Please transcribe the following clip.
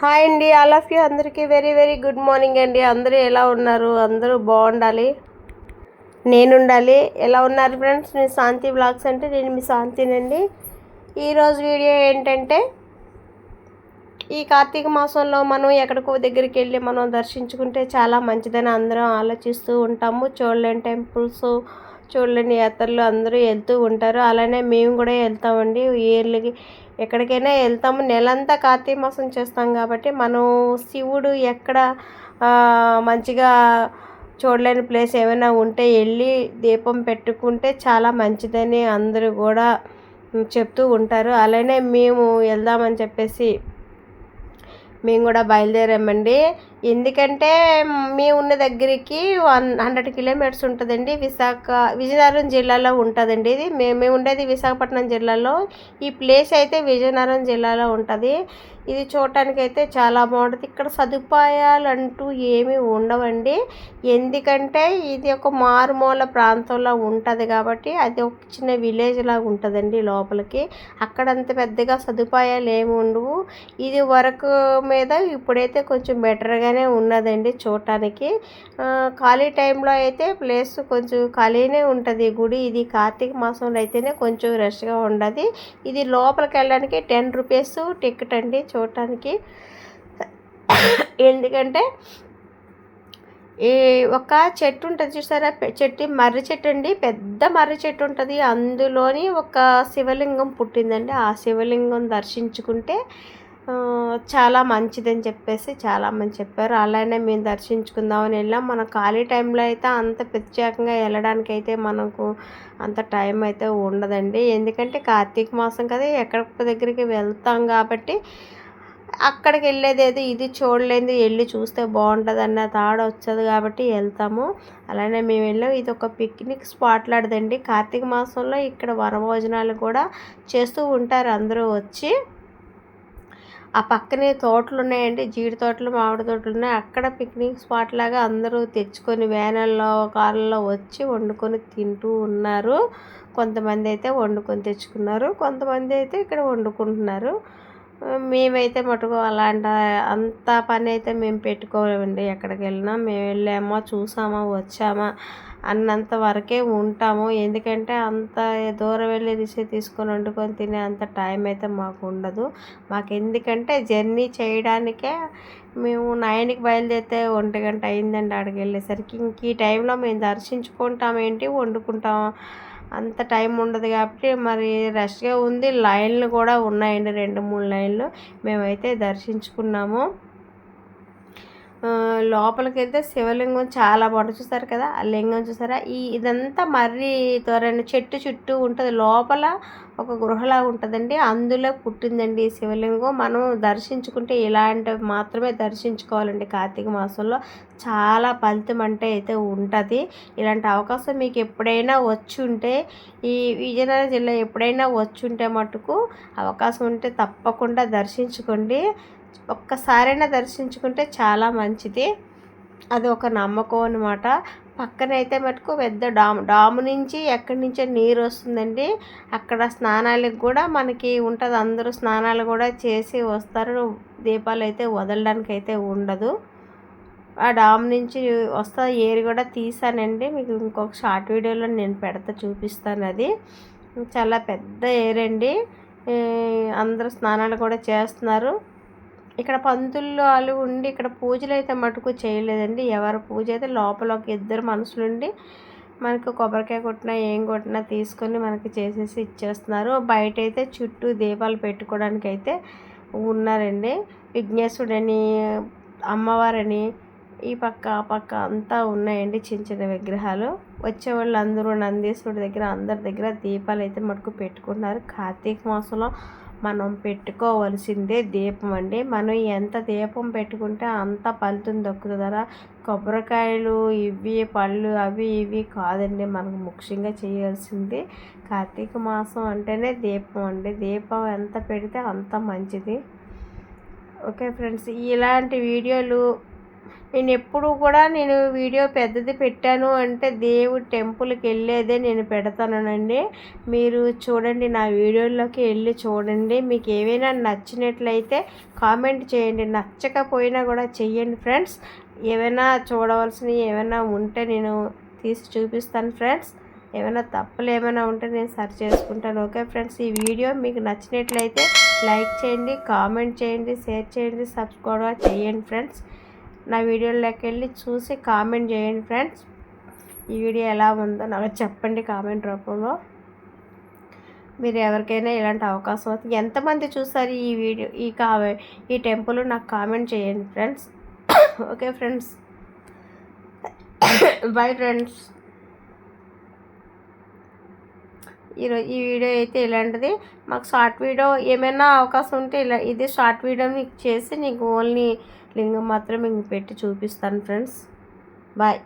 Hi అండి all of you అందరికీ very very good morning అండి. అందరూ ఎలా ఉన్నారు? అందరూ బాగుండాలి? నేను ఉండాలి ఎలా ఉన్నారు ఫ్రెండ్స్ నేను శాంతి బ్లాగ్స్ అంటే నేను మీ శాంతినండి. ఈరోజు వీడియో ఏంటంటే ఈ కార్తీక మాసంలో మనం ఎక్కడికో దగ్గరికి వెళ్ళి మనం దర్శించుకుంటే చాలా మంచిదని అందరం ఆలోచిస్తూ ఉంటాము. చూడలేని టెంపుల్స్ చూడలేని యాత్రలు అందరూ వెళ్తూ ఉంటారు. అలానే మేము కూడా వెళ్తామండి. ఇయర్లీ ఎక్కడికైనా వెళ్తాము. నెలంతా కార్తీక మాసం చేస్తాం కాబట్టి మనం శివుడు ఎక్కడ మంచిగా చూడలేని ప్లేస్ ఏమైనా ఉంటే వెళ్ళి దీపం పెట్టుకుంటే చాలా మంచిదని అందరూ కూడా చెప్తూ ఉంటారు. అలానే మేము వెళ్దామని చెప్పేసి మేము కూడా బయలుదేరామండి. ఎందుకంటే మేము ఉన్న దగ్గరికి వన్ హండ్రెడ్ కిలోమీటర్స్ ఉంటుందండి. విశాఖ విజయనగరం జిల్లాలో ఉంటుందండి ఇది. మేము ఉండేది విశాఖపట్నం జిల్లాలో. ఈ ప్లేస్ అయితే విజయనగరం జిల్లాలో ఉంటుంది. ఇది చూడటానికి అయితే చాలా బాగుంటుంది. ఇక్కడ సదుపాయాలు అంటూ ఏమీ ఉండవండి. ఎందుకంటే ఇది ఒక మారుమూల ప్రాంతంలో ఉంటుంది కాబట్టి అది ఒక చిన్న విలేజ్ లాగా ఉంటుందండి లోపలికి. అక్కడ అంత పెద్దగా సదుపాయాలు ఏమి ఉండవు. ఇది వరకు మీద ఇప్పుడైతే కొంచెం బెటర్గా బాగానే ఉన్నదండి చూడటానికి. ఖాళీ టైంలో అయితే ప్లేస్ కొంచెం ఖాళీనే ఉంటుంది. గుడి ఇది కార్తీక మాసంలో అయితేనే కొంచెం రష్గా ఉండదు. ఇది లోపలికి వెళ్ళడానికి టెన్ రూపీస్ టికెట్ అండి చూడటానికి. ఎందుకంటే ఈ ఒక చెట్టు ఉంటుంది చూసారా? చెట్టు మర్రి చెట్టు అండి. పెద్ద మర్రి చెట్టు ఉంటుంది. అందులోని ఒక శివలింగం పుట్టిందండి. ఆ శివలింగం దర్శించుకుంటే చాలా మంచిదని చెప్పేసి చాలామంది చెప్పారు. అలానే మేము దర్శించుకుందామని వెళ్ళాం. మన ఖాళీ టైంలో అయితే అంత ప్రత్యేకంగా వెళ్ళడానికి అయితే మనకు అంత టైం అయితే ఉండదండి. ఎందుకంటే కార్తీక మాసం కదా ఎక్కడి దగ్గరికి వెళ్తాం కాబట్టి అక్కడికి వెళ్ళేదేదో ఇది చూడలేదు వెళ్ళి చూస్తే బాగుంటుంది అన్న తాడ వచ్చదు కాబట్టి వెళ్తాము. అలానే మేము వెళ్ళాం. ఇది ఒక పిక్నిక్ స్పాట్ లాంటిదండి. కార్తీక మాసంలో ఇక్కడ వనభోజనాలు కూడా చేస్తూ ఉంటారు అందరూ వచ్చి. ఆ పక్కనే తోటలు ఉన్నాయండి జీడి తోటలు మామిడి తోటలు ఉన్నాయి. అక్కడ పిక్నిక్ స్పాట్ లాగా అందరూ తెచ్చుకొని వ్యానల్లో కార్లలో వచ్చి వండుకొని తింటూ ఉన్నారు. కొంతమంది అయితే వండుకొని తెచ్చుకున్నారు. కొంతమంది అయితే ఇక్కడ వండుకుంటున్నారు. మేమైతే మటుకు అలాంటి అంత పని అయితే మేము పెట్టుకోమండి ఎక్కడికి వెళ్ళినా మేము వెళ్ళామా చూసామా వచ్చామా అన్నంత వరకే ఉంటాము. ఎందుకంటే అంత దూరం వెళ్ళి రిసి తీసుకొని వండుకొని తినే అంత టైం అయితే మాకు ఉండదు. మాకు ఎందుకంటే జర్నీ చేయడానికే మేము నైన్కి బయలుదేరితే ఒంటి గంట అయిందండి అక్కడికి వెళ్ళేసరికి. ఇంక ఈ టైంలో మేము దర్శించుకుంటామేంటి వండుకుంటాం అంత టైం ఉండదు కాబట్టి మరి రష్గా ఉంది. లైన్లు కూడా ఉన్నాయండి. రెండు మూడు లైన్లు మేమైతే దర్శించుకున్నాము. లోపలికి వెళ్తే శివలింగం చాలా బాగుంటుంది. చూసారు కదా ఆ లింగం చూసారా? ఈ ఇదంతా మర్రి తోరణ చెట్టు చుట్టూ ఉంటుంది. లోపల ఒక గృహలా ఉంటుందండి. అందులో పుట్టిందండి ఈ శివలింగం. మనం దర్శించుకుంటే ఇలాంటివి మాత్రమే దర్శించుకోవాలండి కార్తీక మాసంలో. చాలా ఫలితం అంటే అయితే ఉంటుంది. ఇలాంటి అవకాశం మీకు ఎప్పుడైనా వచ్చి ఉంటే ఈ విజయనగరం జిల్లా ఎప్పుడైనా వచ్చి ఉంటే మటుకు అవకాశం ఉంటే తప్పకుండా దర్శించుకోండి. ఒక్కసారైనా దర్శించుకుంటే చాలా మంచిది. అది ఒక నమ్మకం అనమాట పక్కనైతే మటుకు పెద్ద డామ్ డాము నుంచి ఎక్కడి నుంచో నీరు వస్తుందండి. అక్కడ స్నానాలకు కూడా మనకి ఉంటుంది. అందరూ స్నానాలు కూడా చేసి వస్తారు. దీపాలు అయితే వదలడానికి అయితే ఉండదు. ఆ డామ్ నుంచి వస్తా ఏరి కూడా తీసానండి. మీకు ఇంకొక షార్ట్ వీడియోలో నేను పెడతా చూపిస్తాను అది. చాలా పెద్ద ఏరండి. అందరూ స్నానాలు కూడా చేస్తున్నారు. ఇక్కడ పంతులు వాళ్ళు ఉండి ఇక్కడ పూజలు అయితే మటుకు చేయలేదండి. ఎవరి పూజ అయితే లోపల ఒక ఇద్దరు మనుషులుండి మనకు కొబ్బరికాయ కొట్టినా ఏం కొట్టినా తీసుకొని మనకి చేసేసి ఇచ్చేస్తున్నారు. బయట అయితే చుట్టూ దీపాలు పెట్టుకోవడానికి అయితే ఉన్నారండి. విఘ్నేశ్వరుడని అమ్మవారని ఈ పక్క ఆ పక్క అంతా ఉన్నాయండి చిన్న చిన్న విగ్రహాలు. వచ్చే వాళ్ళు అందరూ నందీశ్వరుడి దగ్గర అందరి దగ్గర దీపాలు అయితే మటుకు పెట్టుకున్నారు కార్తీక మాసంలో మనం పెట్టుకోవలసిందే దీపం అండి. మనం ఎంత దీపం పెట్టుకుంటే అంత ఫలితం దక్కుతుందరా కొబ్బరికాయలు ఇవి పళ్ళు అవి ఇవి కాదండి మనకు ముఖ్యంగా చేయాల్సింది కార్తీక మాసం అంటేనే దీపం అండి. దీపం ఎంత పెడితే అంత మంచిది. ఓకే ఫ్రెండ్స్ ఇలాంటి వీడియోలు నేను ఎప్పుడు కూడా నేను వీడియో పెద్దది పెట్టాను అంటే దేవుడి టెంపుల్కి వెళ్ళేదే నేను పెడతానండి మీరు చూడండి నా వీడియోలోకి వెళ్ళి చూడండి. మీకు ఏవైనా నచ్చినట్లయితే కామెంట్ చేయండి. నచ్చకపోయినా కూడా చెయ్యండి ఫ్రెండ్స్. ఏమైనా చూడవలసినవి ఏమైనా ఉంటే నేను తీసి చూపిస్తాను ఫ్రెండ్స్. ఏమైనా తప్పులు ఏమైనా ఉంటే నేను సరి చేసుకుంటాను. ఓకే ఫ్రెండ్స్ ఈ వీడియో మీకు నచ్చినట్లయితే లైక్ చేయండి కామెంట్ చేయండి షేర్ చేయండి సబ్స్క్రైబ్ చేయండి ఫ్రెండ్స్. నా వీడియోలోకి వెళ్ళి చూసి కామెంట్ చేయండి ఫ్రెండ్స్. ఈ వీడియో ఎలా ఉందో నాకు చెప్పండి కామెంట్ రూపంలో. మీరు ఎవరికైనా ఇలాంటి అవకాశం అవుతుంది ఎంతమంది చూస్తారు ఈ వీడియో ఈ కా ఈ టెంపుల్ నాకు కామెంట్ చేయండి friends. Okay friends. Bye friends. ఈరోజు ఈ వీడియో అయితే ఇలాంటిది. మాకు షార్ట్ వీడియో ఏమైనా అవకాశం ఉంటే ఇలా ఇది షార్ట్ వీడియో మీకు చేసి నీకు ఓన్లీ లింగం మాత్రం మీకు పెట్టి చూపిస్తాను ఫ్రెండ్స్. బాయ్.